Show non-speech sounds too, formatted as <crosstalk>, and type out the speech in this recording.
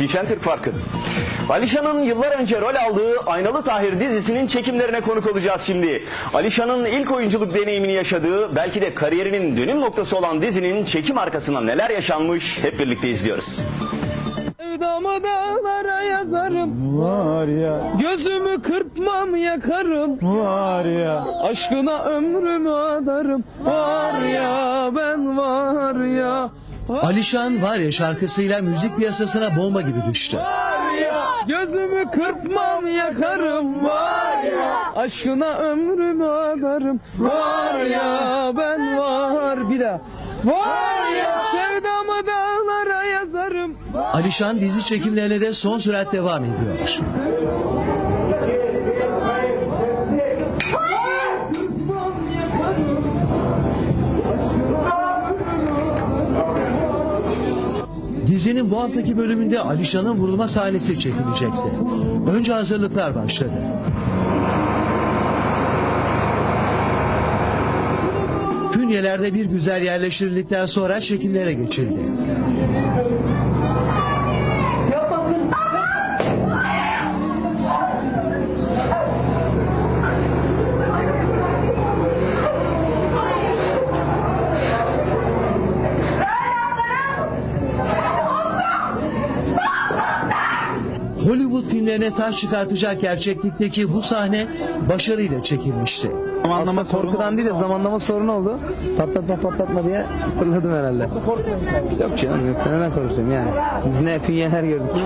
Yetişen Türk Farkı. Alişan'ın yıllar önce rol aldığı Aynalı Tahir dizisinin çekimlerine konuk olacağız şimdi. Alişan'ın ilk oyunculuk deneyimini yaşadığı, belki de kariyerinin dönüm noktası olan dizinin çekim arkasında neler yaşanmış hep birlikte izliyoruz. Sevdamı dağlara yazarım Var ya, Gözümü kırpmam yakarım var ya. Aşkına ömrümü adarım Var ya ben var ya Alişan var ya şarkısıyla müzik piyasasına bomba gibi düştü. Var ya Gözümü kırpmam yakarım Var ya. Aşkına ömrümü adarım Var ya. Ben var Bir daha. Var ya. Sevdamı dağlara yazarım. Alişan dizi çekimlerine de son sürat devam ediyor. Dizinin bu haftaki bölümünde Alişan'ın vurulma sahnesi çekilecekti. Önce hazırlıklar başladı. Künyelerde bir güzel yerleştirildikten sonra çekimlere geçildi. Hollywood filmlerine taş çıkartacak gerçeklikteki bu sahne başarıyla çekilmişti. Aslında korkudan değil de zamanlama sorunu oldu. Patlatma patlatma diye fırladım herhalde. Yok canım yok sen neden korkuyorsun yani. Biz ne fiyyeler gördük. <laughs>